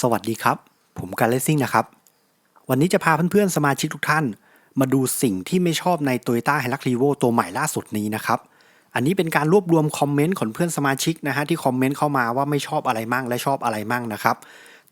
สวัสดีครับ ผมการเลสซิ่งนะครับ วันนี้จะพาเพื่อนๆ สมาชิกทุกท่าน มาดูสิ่งที่ไม่ชอบใน Toyota h i l u x r e v o ตัวใหม่ล่าสุดนี้นะครับ อันนี้เป็นการรวบรวมคอมเมนต์ของเพื่อนสมาชิกนะฮะที่คอมเมนต์เข้ามาว่าไม่ชอบอะไรมั่งและชอบอะไรมั่งนะครับ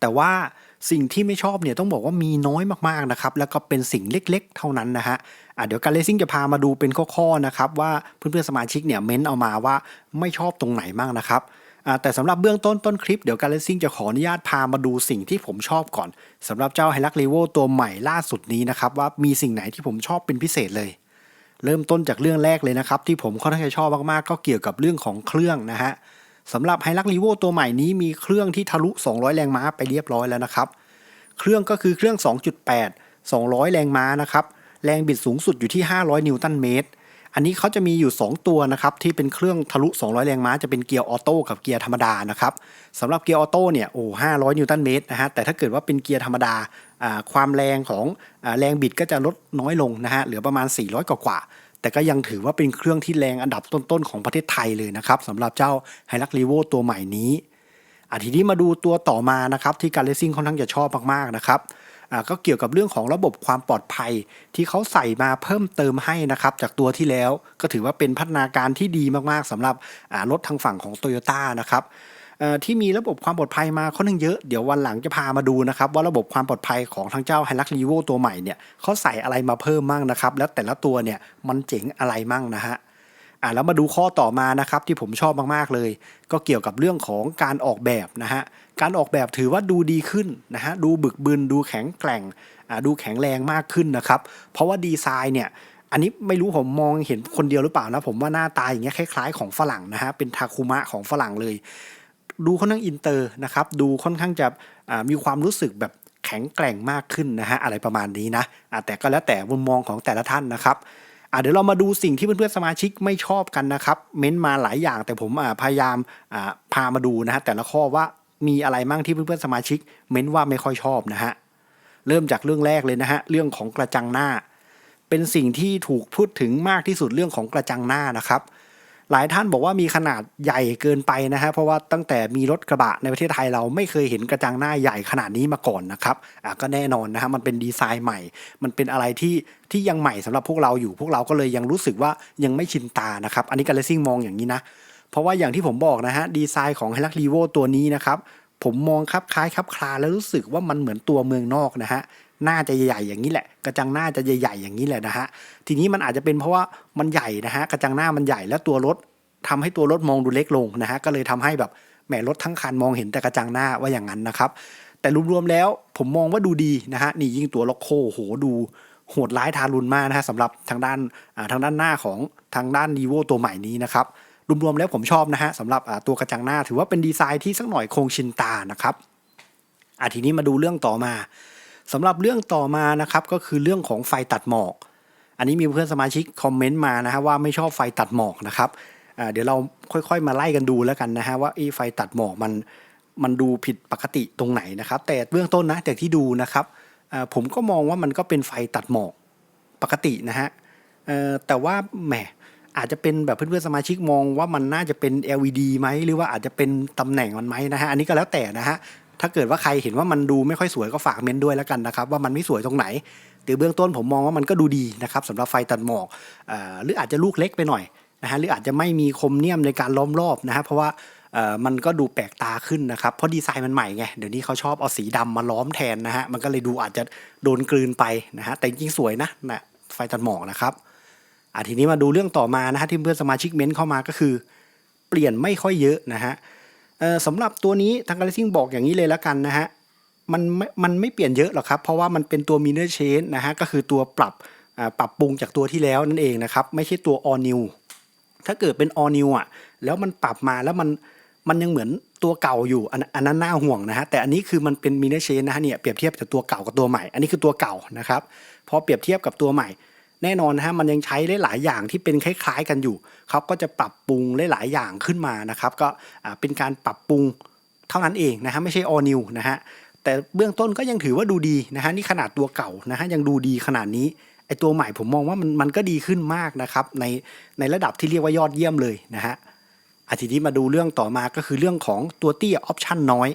แต่ว่าสิ่งที่ไม่ชอบเนี่ยต้องบอกว่ามีน้อยมากๆนะครับ แล้วก็เป็นสิ่งเล็กๆ เท่านั้นนะฮะะเดี๋ยวการเลสซิ่งจะพามาดูเป็นข้อๆนะครับว่าเพื่อนๆสมาชิกเนี่ยเม้นต์เอามาว่าไม่ชอบตรงไหนมั่งนะครับ แต่สำหรับเบื้องต้นต้นคลิปเดี๋ยวการเลสซิ่งจะขออนุญาตพามาดูสิ่งที่ผมชอบก่อนสำหรับเจ้าไฮลักรีโวตัวใหม่ล่าสุดนี้นะครับว่ามีสิ่งไหนที่ผมชอบเป็นพิเศษเลย เริ่มต้นจากเรื่องแรกเลยนะครับ ที่ผมค่อนข้างจะชอบมากๆ ก็เกี่ยวกับเรื่องของเครื่องนะฮะสำหรับไฮลักรีโวตัวใหม่นี้มีเครื่องที่ทะลุ 200 แรงม้าไปเรียบร้อยแล้วนะครับ เครื่องก็คือเครื่อง 2.8 200 แรงม้านะครับ แรงบิดสูงสุดอยู่ที่ 500 นิวตันเมตร อันนี้เขาจะมีอยู่ 2 ตัวนะครับที่เป็นเครื่องทะลุ 200 แรงม้าจะเป็นเกียร์ออโต้กับเกียร์ธรรมดานะครับสำหรับเกียร์ออโต้เนี่ยโอ้500นิวตันเมตรนะฮะแต่ถ้าเกิดว่าเป็นเกียร์ธรรมดาความแรงของอแรงบิดก็จะลดน้อยลงนะฮะเหลือประมาณ 400 กว่าๆแต่ก็ยังถือว่าเป็นเครื่องที่แรงอันดับต้นๆของประเทศไทยเลยนะครับสำหรับเจ้าไฮลักรีโวตัวใหม่นี้อะทีนี้มาดูตัวต่อมานะครับที่การเลสซิ่งค่อนข้างจะชอบมากๆนะครับ ก็เกี่ยวกับเรื่องของระบบความปลอดภัย ที่เขาใส่มาเพิ่มเติมให้นะครับจากตัวที่แล้วก็ถือว่าเป็นพัฒนาการที่ดีมากๆสำหรับรถทางฝั่งของ t o y ยต้านะครับที่มีระบบความปลอดภัยมาค่อนข้างเยอะ เดี๋ยววันหลังจะพามาดูนะครับ ว่าระบบความปลอดภัยของทางเจ้า h i l u x r e v o ตัวใหม่เนี่ยเขาใส่อะไรมาเพิ่มมั่งนะครับ แล้วแต่ละตัวเนี่ยมันเจ๋งอะไรมั่งนะฮะ อ่าแล้วมาดูข้อต่อมานะครับที่ผมชอบมากๆเลย ก็เกี่ยวกับเรื่องของการออกแบบนะฮะการออกแบบถือว่าดูดีขึ้นนะฮะดูบึกบึนดูแข็งแกร่งอ่าดูแข็งแรงมากขึ้นนะครับเพราะว่าดีไซน์เนี่ยอันนี้ไม่รู้ผมมองเห็นคนเดียวหรือเปล่านะผมว่าหน้าตาอย่างเงี้ยคล้าย ๆ ของฝรั่งนะฮะเป็นทาคุมะของฝรั่งเลย ดูค่อนข้างอินเตอร์นะครับดูค่อนข้างจะมีความรู้สึกแบบแข็งแกร่งมากขึ้นนะฮะอะไรประมาณนี้นะแต่ก็แล้วแต่มุมมองของแต่ละท่านนะครับ อะเดี๋ยวเรามาดูสิ่งที่เพื่อนๆสมาชิกไม่ชอบกันนะครับ เม้นมาหลายอย่างแต่ผมอ่าพยายามอ่าพามาดูนะฮะแต่ละข้อว่ามีอะไรมั่งที่เพื่อนๆสมาชิก เม้นว่าไม่ค่อยชอบนะฮะเริ่มจากเรื่องแรกเลยนะฮะเรื่องของกระจังหน้า เป็นสิ่งที่ถูกพูดถึงมากที่สุดเรื่องของกระจังหน้านะครับ หลายท่านบอกว่ามีขนาดใหญ่เกินไปนะฮะเพราะว่าตั้งแต่มีรถกระบะในประเทศไทยเราไม่เคยเห็นกระจังหน้าใหญ่ขนาดนี้มาก่อนนะครับอะก็แน่นอนนะฮะมันเป็นดีไซน์ใหม่ มันเป็นอะไรที่ที่ยังใหม่สำหรับพวกเราอยู่พวกเราก็เลยยังรู้สึกว่ายังไม่ชินตานะครับอันนี้การเลซิ่งมองอย่างนี้นะเพราะว่าอย่างที่ผมบอกนะฮะดีไซน์ของ h i l u x r e v o ตัวนี้นะครับผมมองครับคล้ายครับคลาแล้วรู้สึกว่ามันเหมือนตัวเมืองนอกนะฮะ หน้าจะใหญ่ๆอย่างนี้แหละ กระจังหน้าจะใหญ่ๆอย่างนี้แหละนะฮะทีนี้มันอาจจะเป็นเพราะว่ามันใหญ่นะฮะกระจังหน้ามันใหญ่แล้วตัวรถทำให้ตัวรถมองดูเล็กลงนะฮะก็เลยทำให้แบบแหมรถทั้งคันมองเห็นแต่กระจังหน้าว่าอย่างนั้นนะครับ แต่รวมๆแล้วผมมองว่าดูดีนะฮะนี่ยิ่งตัวล็อกโคโหดูโหดร้ายทารุณมากนะฮะสำหรับทางด้านทางด้านหน้าของทางด้านดีโวตัวใหม่นี้นะครับรวมๆแล้วผมชอบนะฮะสำหรับตัวกระจังหน้าถือว่าเป็นดีไซน์ที่สักหน่อยคงชินตานะครับอะทีนี้มาดูเรื่องต่อมา สำหรับเรื่องต่อมานะครับก็คือเรื่องของไฟตัดหมอก อันนี้มีเพื่อนสมาชิกคอมเมนต์มานะฮะว่าไม่ชอบไฟตัดหมอกนะครับเดี๋ยวเราค่อยๆมาไล่กันดูแล้วกันนะฮะว่าไอ้ไฟตัดหมอกมันมันดูผิดปกติตรงไหนนะครับ แต่เบื้องต้นนะจากที่ดูนะครับผมก็มองว่ามันก็เป็นไฟตัดหมอกปกตินะฮะแต่ว่าแหมอาจจะเป็นแบบเพื่อนๆสมาชิกมองว่ามันน่าจะเป็น LED ไหมหรือว่าอาจจะเป็นตำแหน่งมันไหมนะฮะอันนี้ก็แล้วแต่นะฮะ ถ้าเกิดว่าใครเห็นว่ามันดูไม่ค่อยสวยก็ฝากเมนต์ด้วยแล้วกันนะครับ ว่ามันไม่สวยตรงไหนแต่เบื้องต้นผมมองว่ามันก็ดูดีนะครับสำหรับไฟตัดหมอกอหรืออาจจะลูกเล็กไปหน่อยนะฮะหรืออาจจะไม่มีคมเนียมในการล้อมรอบนะฮะเพราะว่ามันก็ดูแปลกตาขึ้นนะครับ เพราะดีไซน์มันใหม่ไง เดี๋ยวนี้เขาชอบเอาสีดำมาล้อมแทนนะฮะ มันก็เลยดูอาจจะโดนกลืนไปนะฮะ แต่จริงสวยนะนะไฟตัดหมอกนะครับอะทีนี้มาดูเรื่องต่อมานะฮะที่เพื่อนสมาชิกเม้นต์เข้ามาก็คือ เปลี่ยนไม่ค่อยเยอะนะฮะ สำหรับตัวนี้ทางการซิ่งบอกอย่างนี้เลยแล้วกันนะฮะมันมันไม่เปลี่ยนเยอะหรอกครับ เพราะว่ามันเป็นตัว minor change นะฮะก็คือตัวปรับปรับปรุงจากตัวที่แล้วนั่นเองนะครับ ไม่ใช่ตัว all new ถ้าเกิดเป็น all new อะ แล้วมันปรับมาแล้วมันมันยังเหมือนตัวเก่าอยู่อันอันนั้นน่าห่วงนะฮะแต่อันนี้คือมันเป็น minor change นะฮะเนี่ยเปรียบเทียบจากตัวเก่ากับตัวใหม่ อันนี้คือตัวเก่านะครับพอเปรียบเทียบกับตัวใหม่ แน่นอนนะฮะมันยังใช้หลาย ๆ อย่างที่เป็นคล้าย ๆ กันอยู่เขาก็จะปรับปรุงหลาย ๆ อย่างขึ้นมานะครับก็เป็นการปรับปรุงเท่านั้นเองนะฮะไม่ใช่ all new นะฮะแต่เบื้องต้นก็ยังถือว่าดูดีนะฮะนี่ขนาดตัวเก่านะฮะยังดูดีขนาดนี้ไอตัวใหม่ผมมองว่ามันมันก็ดีขึ้นมากนะครับในในระดับที่เรียกว่ายอดเยี่ยมเลยนะฮะอาทีนี้มาดูเรื่องต่อมาก็คือเรื่องของตัวเตี้ยออปชั่นน้อย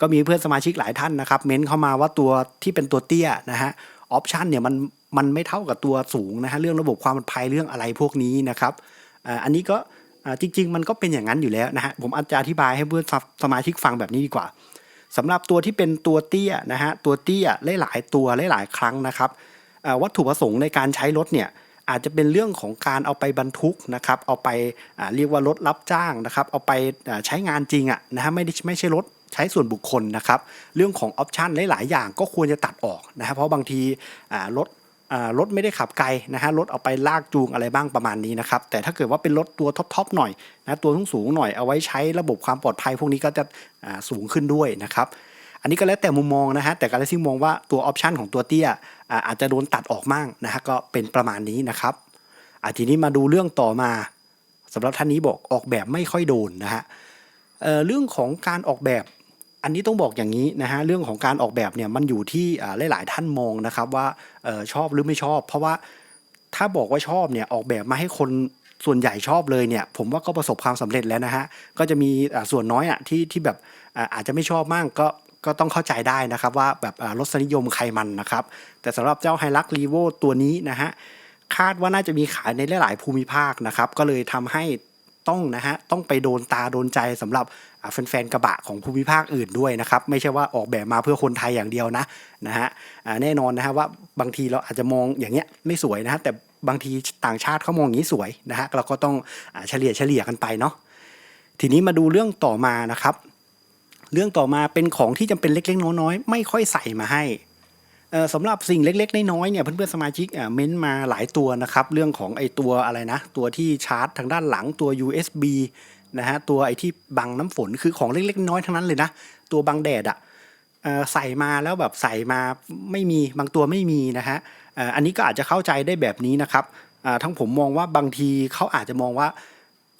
ก็มีเพื่อนสมาชิกหลายท่านนะครับ เม้นเข้ามาว่าตัวที่เป็นตัวเตี้ยนะฮะออปชันเนี่ยมัน มันไม่เท่ากับตัวสูงนะฮะเรื่องระบบความปลอดภัยเรื่องอะไรพวกนี้นะครับอันนี้ก็จริง ๆ มันก็เป็นอย่างนั้นอยู่แล้วนะฮะผมอาจจะอธิบายให้เพื่อนสมาชิกฟังแบบนี้ดีกว่าสำหรับตัวที่เป็นตัวเตี้ยนะฮะตัวเตี้ยหลายๆตัวหลายๆครั้งนะครับวัตถุประสงค์ในการใช้รถเนี่ยอาจจะเป็นเรื่องของการเอาไปบรรทุกนะครับเอาไปเรียกว่ารถรับจ้างนะครับเอาไปใช้งานจริงอะนะฮะไม่ได้ไม่ใช่รถใช้ส่วนบุคคลนะครับ เรื่องของออปชันหลาย ๆ อย่างก็ควรจะตัดออกนะฮะเพราะบางทีรถ รถไม่ได้ขับไกลนะฮะรถเอาไปลากจูงอะไรบ้างประมาณนี้นะครับแต่ถ้าเกิดว่าเป็นรถตัวท็อปๆหน่อยนะตัวสูงๆหน่อยเอาไว้ใช้ระบบความปลอดภัยพวกนี้ก็จะสูงขึ้นด้วยนะครับอันนี้ก็แล้วแต่มุมมองนะฮะแต่การเลซิ่งมองว่าตัวออปชันของตัวเตี้ยอาจจะโดนตัดออกมั่งนะฮะก็เป็นประมาณนี้นะครับทีนี้มาดูเรื่องต่อมาสำหรับท่านนี้บอกออกแบบไม่ค่อยโดนนะฮะเเรื่องของการออกแบบ อันนี้ต้องบอกอย่างนี้นะฮะเรื่องของการออกแบบเนี่ยมันอยู่ที่อ่าหลาย ๆ ท่านมองนะครับว่าออชอบหรือไม่ชอบ เพราะว่าถ้าบอกว่าชอบเนี่ยออกแบบมาให้คนส่วนใหญ่ชอบเลยเนี่ยผมว่าก็ประสบความสำเร็จแล้วนะฮะก็จะมีส่วนน้อยอะที่ที่แบบอาจจะไม่ชอบมากก็ก็ต้องเข้าใจได้นะครับว่าแบบรสนิยมใครมันนะครับ แต่สำหรับเจ้าไฮรักรีโวตัวนี้นะฮะคาดว่าน่าจะมีขายในหลาย ๆ ภูมิภาคนะครับ ก็เลยทำให้ ต้องนะฮะต้องไปโดนตาโดนใจสำหรับแฟนๆกระบะของภูมิภาคอื่นด้วยนะครับไม่ใช่ว่าออกแบบมาเพื่อคนไทยอย่างเดียวนะนะฮะแน่นอนนะฮะว่าบางทีเราอาจจะมองอย่างเงี้ยไม่สวยนะฮะแต่บางทีต่างชาติเขามองอย่างนี้สวยนะฮะเราก็ต้องเฉลี่ยเฉลี่ยกันไปเนาะทีนี้มาดูเรื่องต่อมานะครับ เรื่องต่อมาเป็นของที่จำเป็นเล็กๆน้อยๆไม่ค่อยใส่มาให้ สำหรับสิ่งเล็กๆ น้อยๆเนี่ยเพื่อนๆสมาชิกเม้นต์มาหลายตัวนะครับ เรื่องของไอตัวอะไรนะ ตัวที่ชาร์จทางด้านหลังตัว USB นะฮะตัวไอที่บังน้ำฝนคือของเล็กๆ น้อยทั้งนั้นเลยนะ ตัวบังแดดอะใส่มาแล้วแบบใส่มาไม่มีบางตัวไม่มีนะฮะอันนี้ก็อาจจะเข้าใจได้แบบนี้นะครับทั้งผมมองว่าบางทีเขาอาจจะมองว่า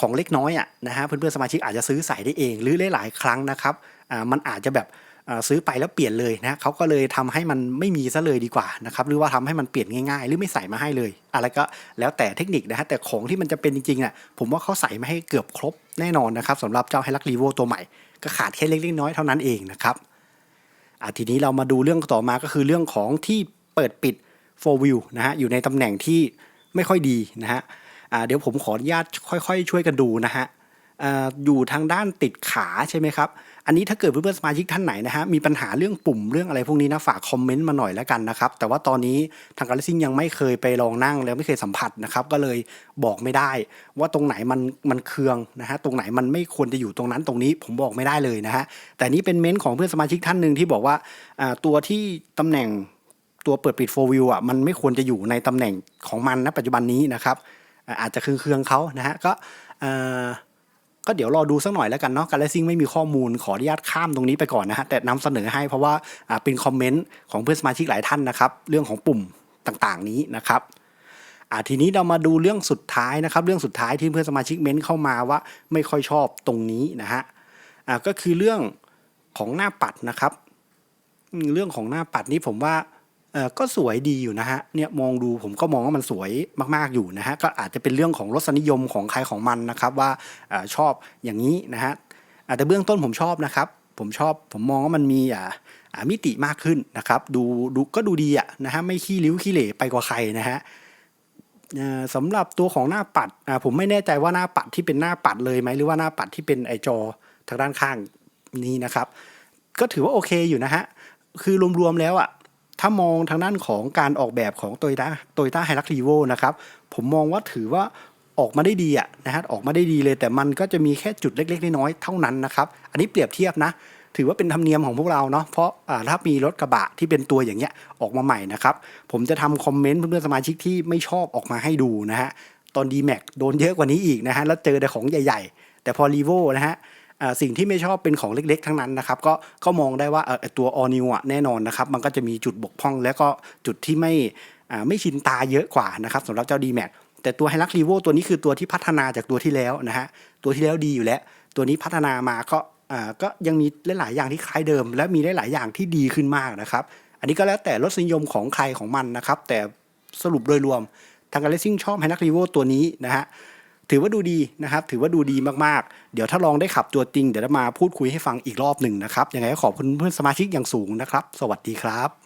ของเล็กน้อยอะนะฮะเพื่อนๆสมาชิกอาจจะซื้อใส่ได้เอง หรือหลายๆครั้งนะครับมันอาจจะแบบ ซื้อไปแล้วเปลี่ยนเลยนะเขาก็เลยทำให้มันไม่มีซะเลยดีกว่านะครับหรือว่าทำให้มันเปลี่ยนง่ายๆ หรือไม่ใส่มาให้เลยอะไรก็แล้วแต่เทคนิคนะฮะแต่ของที่มันจะเป็นจริงๆอะผมว่าเขาใส่มาให้เกือบครบแน่นอนนะครับสำหรับเจ้าไฮรักรีโวตัวใหม่ ก็ขาดแค่เล็กๆน้อยเท่านั้นเองนะครับอะทีนี้เรามาดูเรื่องต่อมาก็คือเรื่องของที่เปิดปิด4 view นะฮะอยู่ในตำแหน่งที่ไม่ค่อยดีนะฮะเดี๋ยวผมขออนุญาตค่อยๆ ช่วยกันดูนะฮะ อยู่ทางด้านติดขาใช่ไหมครับ อันนี้ถ้าเกิดเพื่อนๆสมาชิกท่านไหนนะฮะมีปัญหาเรื่องปุ่มเรื่องอะไรพวกนี้นะฝากคอมเมนต์มาหน่อยแล้วกันนะครับ แต่ว่าตอนนี้ทางการซิ่งยังไม่เคยไปลองนั่งแล้วไม่เคยสัมผัสนะครับ ก็เลยบอกไม่ได้ ว่าตรงไหนมันมันเคืองนะฮะตรงไหนมันไม่ควรจะอยู่ตรงนั้นตรงนี้ผมบอกไม่ได้เลยนะฮะแต่นี้เป็นเม้นต์ของเพื่อนสมาชิกท่านหนึ่งที่บอกว่าตัวที่ตำแหน่งตัวเปิดปิดโฟวิวอะมันไม่ควรจะอยู่ในตำแหน่งของมันนะปัจจุบันนี้นะครับอาจจะเคืองเขานะฮะก็ ก็เดี๋ยวรอดูสักหน่อยแล้วกันเนาะการเลซิ่งไม่มีข้อมูลขออนุญาตข้ามตรงนี้ไปก่อนนะฮะแต่นำเสนอให้เพราะว่าอ่าเป็นคอมเมนต์ของเพื่อนสมาชิกหลายท่านนะครับเรื่องของปุ่มต่างๆ นี้นะครับอ่าทีนี้เรามาดูเรื่องสุดท้ายนะครับ เรื่องสุดท้ายที่เพื่อนสมาชิกเม้นเข้ามาว่าไม่ค่อยชอบตรงนี้นะฮะอ่าก็คือเรื่องของหน้าปัดนะครับ เรื่องของหน้าปัดนี้ผมว่า ก็สวยดีอยู่นะฮะเนี่ยมองดูผมก็มองว่ามันสวยมากๆอยู่นะฮะก็อาจจะเป็นเรื่องของรสนิยมของใครของมันนะครับว่าอชอบอย่างนี้นะฮะแต่เบื้องต้นผมชอบนะครับผมชอบผมมองว่ามันมีอ่ามิติมากขึ้นนะครับดูดูก็ดูดีอะนะฮะไม่ขี้ริ้วขี้เหร่ไปกว่าใครนะฮะสำหรับตัวของหน้าปัดผมไม่แน่ใจว่าหน้าปัดที่เป็นหน้าปัดเลยไหมหรือว่าหน้าปัดที่เป็นไอจอทางด้านข้างนี้นะครับ ก็ถือว่าโอเคอยู่นะฮะคือรวมๆแล้วอะ ถ้ามองทางด้านของการออกแบบของโตโยต้าโตโยต้าไฮรักรีโวนะครับ ผมมองว่าถือว่าออกมาได้ดีอะนะฮะออกมาได้ดีเลย แต่มันก็จะมีแค่จุดเล็ก ๆ น้อยๆเท่านั้นนะครับอันนี้เปรียบเทียบนะ ถือว่าเป็นธรรมเนียมของพวกเราเนาะเพราะอ่าถ้ามีรถกระบะที่เป็นตัวอย่างเงี้ยออกมาใหม่นะครับ ผมจะทำคอมเมนต์เพื่อนๆสมาชิกที่ไม่ชอบออกมาให้ดูนะฮะตอน d m a x โดนเยอะกว่านี้อีกนะฮะแล้วเจอแต่ของใหญ่ ๆ แต่พอ r ีโวนะฮะ สิ่งที่ไม่ชอบเป็นของเล็กๆ ทั้งนั้นนะครับก็ก็มองได้ว่าเออตัว all new อะแน่นอนนะครับมันก็จะมีจุดบกพร่อง แล้วก็จุดที่ไม่ไม่ชินตาเยอะกว่านะครับสำหรับเจ้า d m a x แต่ตัว h i l u x r e v o ตัวนี้คือตัวที่พัฒนาจากตัวที่แล้วนะฮะตัวที่แล้วดีอยู่แล้ว ตัวนี้พัฒนามาก็ก็ยังมีหลายๆอย่างที่คล้ายเดิม และมีหลายๆอย่างที่ดีขึ้นมากนะครับ อันนี้ก็แล้วแต่รสนิยมของใครของมันนะครับ แต่สรุปโดยรวมทางการเลสซิ่งชอบ h i l u x r e v o ตัวนี้นะฮะ ถือว่าดูดีนะครับ ถือว่าดูดีมากๆ เดี๋ยวถ้าลองได้ขับตัวจริง เดี๋ยวจะมาพูดคุยให้ฟังอีกรอบหนึ่งนะครับ ยังไงก็ขอบคุณเพื่อนสมาชิกอย่างสูงนะครับ สวัสดีครับ